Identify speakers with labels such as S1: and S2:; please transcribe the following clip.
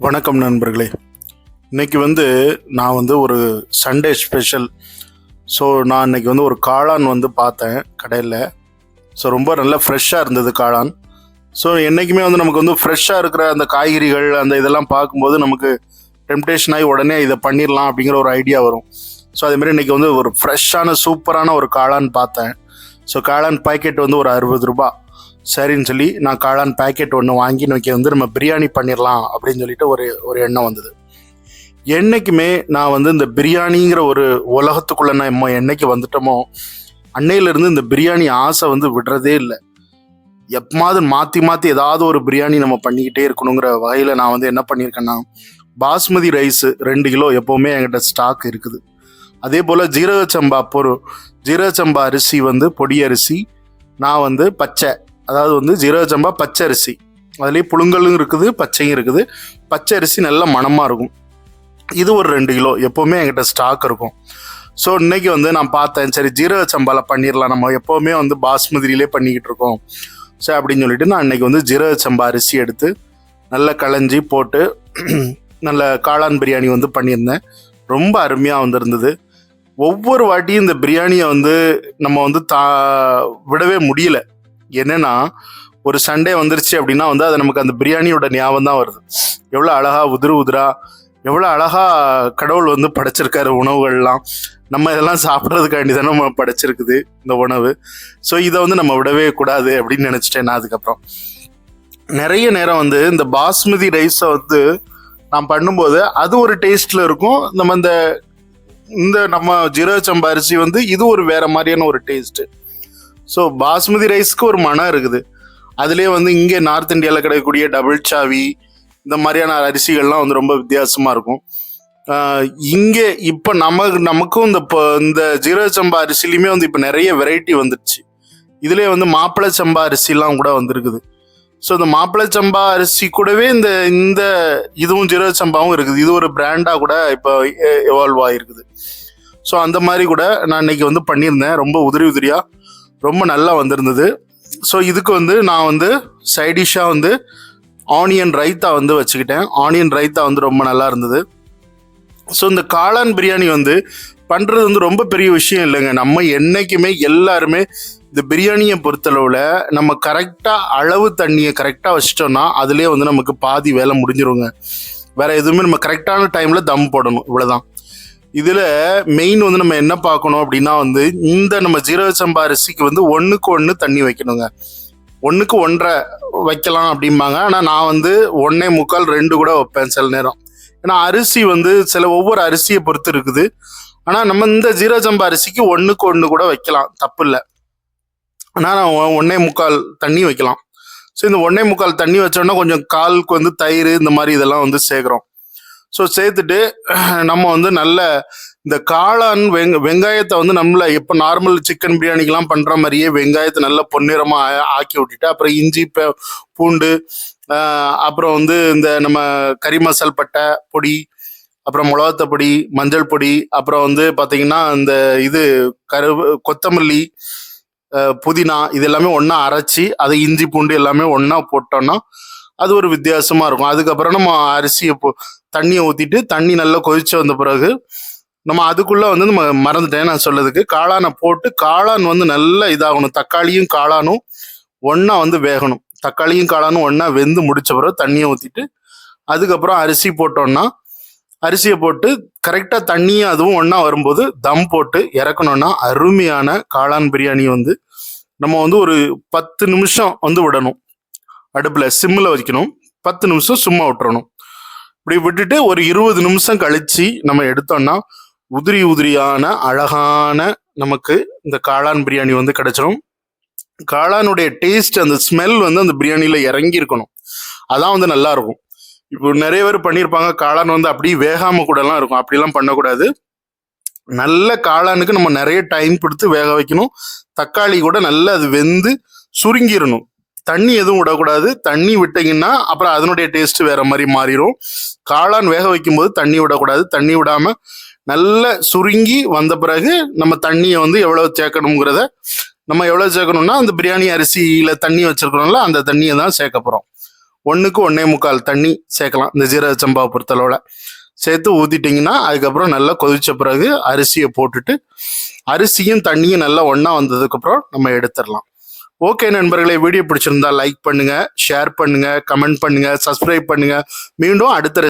S1: வணக்கம் நண்பர்களே. இன்னைக்கு வந்து நான் வந்து ஒரு சண்டே ஸ்பெஷல் ஸோ நான் இன்னைக்கு வந்து ஒரு காளான் வந்து பார்த்தேன் கடையில். ஸோ ரொம்ப நல்லா ஃப்ரெஷ்ஷாக இருந்தது காளான். ஸோ என்றைக்குமே வந்து நமக்கு வந்து ஃப்ரெஷ்ஷாக இருக்கிற அந்த காய்கறிகள் அந்த இதெல்லாம் பார்க்கும்போது நமக்கு டெம்டேஷன் ஆகி உடனே இதை பண்ணிடலாம் அப்படிங்கிற ஒரு ஐடியா வரும். ஸோ அதேமாரி இன்றைக்கி வந்து ஒரு ஃப்ரெஷ்ஷான சூப்பரான ஒரு காளான் பார்த்தேன். ஸோ காளான் பாக்கெட் வந்து ஒரு அறுபது ரூபாய். சரின்னு சொல்லி நான் காளான் பேக்கெட் ஒன்று வாங்கி நோக்கி வந்து நம்ம பிரியாணி பண்ணிடலாம் அப்படின்னு சொல்லிட்டு ஒரு ஒரு எண்ணம் வந்தது. என்னைக்குமே நான் வந்து இந்த பிரியாணிங்கிற ஒரு உலகத்துக்குள்ளே நம்ம என்னைக்கு வந்துட்டோமோ அன்னையிலேருந்து இந்த பிரியாணி ஆசை வந்து விடுறதே இல்லை. எப்பமாவது மாற்றி மாற்றி ஏதாவது ஒரு பிரியாணி நம்ம பண்ணிக்கிட்டே இருக்கணுங்கிற வகையில் நான் வந்து என்ன பண்ணியிருக்கேன்னா பாஸ்மதி ரைஸ் ரெண்டு கிலோ எப்போவுமே என்கிட்ட ஸ்டாக் இருக்குது. அதே போல் ஜீரக சம்பா பொருள் ஜீரக சம்பா அரிசி வந்து பொடி அரிசி நான் வந்து பச்சை. அதாவது வந்து ஜீரக சம்பா பச்சை அரிசி அதுலேயே புழுங்கலும் இருக்குது பச்சையும் இருக்குது. பச்சை அரிசி நல்ல மணமாக இருக்கும். இது ஒரு ரெண்டு கிலோ. எப்போவுமே என்கிட்ட ஸ்டாக் இருக்கும். ஸோ இன்னைக்கு வந்து நான் பார்த்தேன் சரி ஜீரக சம்பால பண்ணிடலாம் நம்ம எப்போவுமே வந்து பாஸ்மதியிலே பண்ணிக்கிட்டு இருக்கோம். சரி அப்படின்னு சொல்லிட்டு நான் இன்னைக்கு வந்து ஜீரக சம்பா அரிசி எடுத்து நல்லா களைஞ்சி போட்டு நல்ல காளான் பிரியாணி வந்து பண்ணியிருந்தேன். ரொம்ப அருமையாக வந்திருந்தது. ஒவ்வொரு வாட்டியும் இந்த பிரியாணியை வந்து நம்ம வந்து தா விடவே முடியல. என்னன்னா ஒரு சண்டே வந்துருச்சு அப்படின்னா வந்து அது நமக்கு அந்த பிரியாணியோட ஞாபகம் தான் வருது. எவ்வளோ அழகா உதிரு உதிரா எவ்வளோ அழகா கடவுள் வந்து படைச்சிருக்காரு உணவுகள்லாம். நம்ம இதெல்லாம் சாப்பிட்றதுக்காண்டி தானே நம்ம படைச்சிருக்குது இந்த உணவு. ஸோ இதை வந்து நம்ம விடவே கூடாது அப்படின்னு நினச்சிட்டேன் நான் அதுக்கப்புறம். நிறைய நேரம் வந்து இந்த பாஸ்மதி ரைஸை வந்து நான் பண்ணும்போது அது ஒரு டேஸ்டில் இருக்கும். நம்ம இந்த இந்த நம்ம ஜீரக சம்பா அரிசி வந்து இது ஒரு வேற மாதிரியான ஒரு டேஸ்ட்டு. ஸோ பாஸ்மதி ரைஸ்க்கு ஒரு மனம் இருக்குது. அதுலேயே வந்து இங்கே நார்த் இந்தியாவில் கிடைக்கக்கூடிய டபுள் சாவி இந்த மாதிரியான அரிசிகள்லாம் வந்து ரொம்ப வித்தியாசமாக இருக்கும். இங்கே இப்போ நமக்கு நமக்கும் இந்த இப்போ இந்த ஜீரக சம்பா அரிசிலையுமே வந்து இப்போ நிறைய வெரைட்டி வந்துடுச்சு இதுலேயே வந்து மாப்பிள்ளை சம்பா அரிசிலாம் கூட வந்திருக்குது. ஸோ இந்த மாப்பிள்ளை சம்பா அரிசி கூடவே இந்த இந்த இதுவும் ஜீரக சம்பாவும் இருக்குது. இது ஒரு பிராண்டாக கூட இப்போ எவால்வ் ஆகிருக்குது ஸோ அந்த மாதிரி கூட நான் இன்னைக்கு வந்து பண்ணியிருந்தேன். ரொம்ப உதிரி உதிரியாக ரொம்ப நல்லா வந்திருந்தது. ஸோ இதுக்கு வந்து நான் வந்து சைடிஷாக வந்து ஆனியன் ரைத்தா வந்து வச்சுக்கிட்டேன். ஆனியன் ரைத்தா வந்து ரொம்ப நல்லா இருந்தது. ஸோ இந்த காளான் பிரியாணி வந்து பண்ணுறது வந்து ரொம்ப பெரிய விஷயம் இல்லைங்க. நம்ம என்றைக்குமே எல்லாருமே இந்த பிரியாணியை பொறுத்தளவில் நம்ம கரெக்டாக அளவு தண்ணியை கரெக்டாக வச்சிட்டோம்னா அதுலேயே வந்து நமக்கு பாதி வேலை முடிஞ்சிருங்க. வேற எதுவுமே நம்ம கரெக்டான டைமில் தம் போடணும். இவ்வளோதான் இதில் மெயின் வந்து நம்ம என்ன பார்க்கணும் அப்படின்னா வந்து இந்த நம்ம ஜீரக சம்பா அரிசிக்கு வந்து ஒன்றுக்கு ஒன்று தண்ணி வைக்கணுங்க. ஒன்றுக்கு ஒன்றரை வைக்கலாம் அப்படிம்பாங்க. ஆனால் நான் வந்து ஒன்னே முக்கால் ரெண்டு கூட வைப்பேன் சில நேரம். ஏன்னா அரிசி வந்து சில ஒவ்வொரு அரிசியை பொறுத்து இருக்குது. ஆனால் நம்ம இந்த ஜீரக சம்பா அரிசிக்கு ஒன்றுக்கு ஒன்று கூட வைக்கலாம். தப்பு இல்லை. ஆனால் நான் ஒன்னே முக்கால் தண்ணி வைக்கலாம். ஸோ இந்த ஒன்னே முக்கால் தண்ணி வச்சோன்னா கொஞ்சம் காலுக்கு வந்து தயிர் இந்த மாதிரி இதெல்லாம் வந்து சேர்க்குறோம். ஸோ சேர்த்துட்டு நம்ம வந்து நல்ல இந்த காளான் வெங் வெங்காயத்தை வந்து நம்மள இப்போ நார்மல் சிக்கன் பிரியாணிக்கெல்லாம் பண்ணுற மாதிரியே வெங்காயத்தை நல்லா பொன்னிறமாக ஆக்கி விட்டுட்டு அப்புறம் இஞ்சி பூண்டு அப்புறம் வந்து இந்த நம்ம கறி மசால் பட்டை பொடி அப்புறம் மிளகாத்த பொடி மஞ்சள் பொடி அப்புறம் வந்து பார்த்தீங்கன்னா இந்த இது கரு கொத்தமல்லி புதினா இது எல்லாமே ஒன்றா அரைச்சி அதை இஞ்சி பூண்டு எல்லாமே ஒன்றா போட்டோம்னா அது ஒரு வித்தியாசமாக இருக்கும். அதுக்கப்புறம் நம்ம அரிசியை போ தண்ணியை ஊற்றிட்டு தண்ணி நல்லா கொதிச்சு வந்த பிறகு நம்ம அதுக்குள்ளே வந்து நம்ம மறந்துட்டேன் நான் சொல்லதுக்கு காளானை போட்டு காளான் வந்து நல்லா இதாகணும். தக்காளியும் காளானும் ஒன்றா வந்து வேகணும். தக்காளியும் காளானும் ஒன்றா வெந்து முடிச்ச பிறகு தண்ணியை ஊற்றிட்டு அதுக்கப்புறம் அரிசி போட்டோம்னா அரிசியை போட்டு கரெக்டாக தண்ணியும் அதுவும் ஒன்றா வரும்போது தம் போட்டு இறக்கணும்னா அருமையான காளான் பிரியாணி வந்து நம்ம வந்து ஒரு பத்து நிமிஷம் வந்து விடணும். அடுப்பில் சிம்மில் வைக்கணும். பத்து நிமிஷம் சும்மா விட்டுறணும். இப்படி விட்டுட்டு ஒரு இருபது நிமிஷம் கழிச்சு நம்ம எடுத்தோம்னா உதிரி உதிரியான அழகான நமக்கு இந்த காளான் பிரியாணி வந்து கிடைச்சிரும். காளானுடைய டேஸ்ட் அந்த ஸ்மெல் வந்து அந்த பிரியாணியில் இறங்கி இருக்கணும். அதான் வந்து நல்லா இருக்கும். இப்போ நிறைய பேர் பண்ணியிருப்பாங்க காளான் வந்து அப்படியே வேகாம கூடலாம் இருக்கும். அப்படிலாம் பண்ணக்கூடாது. நல்ல காளானுக்கு நம்ம நிறைய டைம் கொடுத்து வேக வைக்கணும். தக்காளி கூட நல்லா அது வெந்து சுருங்கிடணும். தண்ணி எதுவும் விடக்கூடாது. தண்ணி விட்டீங்கன்னா அப்புறம் அதனுடைய டேஸ்ட் வேற மாதிரி மாறிடும் காளான் வேக வைக்கும்போது தண்ணி விடக்கூடாது. தண்ணி விடாம நல்ல சுருங்கி வந்த பிறகு நம்ம தண்ணியை வந்து எவ்வளவு சேர்க்கணுங்கிறத நம்ம எவ்வளவு சேர்க்கணும்னா அந்த பிரியாணி அரிசியில தண்ணி வச்சிருக்கிறோம்ல அந்த தண்ணியை தான் சேர்க்க போறோம். ஒன்றுக்கு ஒன்றே முக்கால் தண்ணி சேர்க்கலாம் இந்த ஜீரக சம்பா பொறுத்தளவில். சேர்த்து ஊற்றிட்டிங்கன்னா அதுக்கப்புறம் நல்லா கொதிச்ச பிறகு அரிசியை போட்டுட்டு அரிசியும் தண்ணியும் நல்லா ஒன்றா வந்ததுக்கப்புறம் நம்ம எடுத்துடலாம். ஓகே நண்பர்களே வீடியோ பிடிச்சிருந்தா லைக் பண்ணுங்க ஷேர் பண்ணுங்க கமெண்ட் பண்ணுங்க சப்ஸ்கிரைப் பண்ணுங்க. மீண்டும் அடுத்த